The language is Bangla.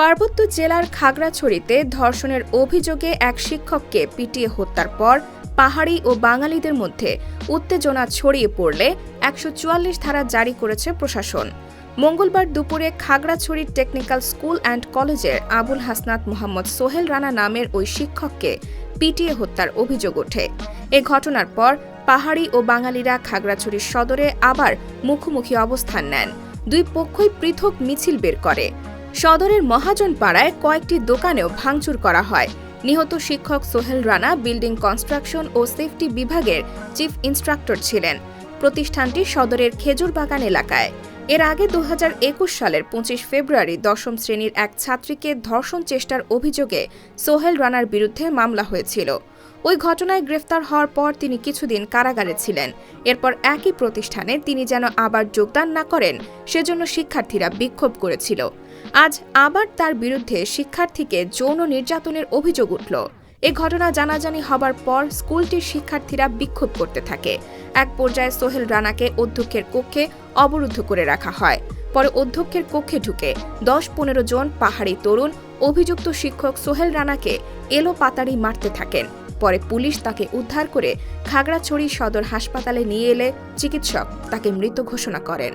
পার্বত্য জেলার খাগড়াছড়িতে ধর্ষণের অভিযোগে এক শিক্ষককে পিটিয়ে হত্যার পর পাহাড়ি ও বাঙালিদের মধ্যে উত্তেজনা ছড়িয়ে পড়লে একশো চুয়াল্লিশ ধারা জারি করেছে প্রশাসন। মঙ্গলবার দুপুরে খাগড়াছড়ি টেকনিক্যাল স্কুল অ্যান্ড কলেজের আবুল হাসনাত মোহাম্মদ সোহেল রানা নামের ওই শিক্ষককে পিটিয়ে হত্যার অভিযোগ ওঠে। এ ঘটনার পর পাহাড়ি ও বাঙালিরা খাগড়াছড়ির সদরে আবার মুখোমুখি অবস্থান নেন। দুই পক্ষই পৃথক মিছিল বের করে। সদরের মহাজন পাড়ায় কয়েকটি দোকানেও ভাঙচুর করা হয়। নিহত শিক্ষক সোহেল রানা বিল্ডিং কনস্ট্রাকশন ও সেফটি বিভাগের চিফ ইন্সট্রাক্টর ছিলেন। প্রতিষ্ঠানটি সদরের খেজুর বাগান এলাকায়। এর আগে দু হাজার একুশ সালের পঁচিশ ফেব্রুয়ারি দশম শ্রেণির এক ছাত্রীকে ধর্ষণ চেষ্টার অভিযোগে সোহেল রানার বিরুদ্ধে মামলা হয়েছিল। ওই ঘটনায় গ্রেফতার হওয়ার পর তিনি কিছুদিন কারাগারে ছিলেন। এরপর একই প্রতিষ্ঠানে তিনি যেন আবার যোগদান না করেন, সেজন্য শিক্ষার্থীরা বিক্ষোভ করেছিল। আজ আবার তার বিরুদ্ধে শিক্ষার্থীকে যৌন নির্যাতনের অভিযোগ উঠল। এ ঘটনা জানাজানি হবার পর স্কুলটির শিক্ষার্থীরা বিক্ষোভ করতে থাকে। এক পর্যায়ে সোহেল রানাকে অধ্যক্ষের কক্ষে অবরুদ্ধ করে রাখা হয়। পরে অধ্যক্ষের কক্ষে ঢুকে দশ পনেরো জন পাহাড়ি তরুণ, অভিযুক্ত শিক্ষক সোহেল রানাকে এলো পাতাড়ি মারতে থাকেন। পরে পুলিশ তাকে উদ্ধার করে খাগড়াছড়ি সদর হাসপাতালে নিয়ে এলে চিকিৎসক তাকে মৃত ঘোষণা করেন।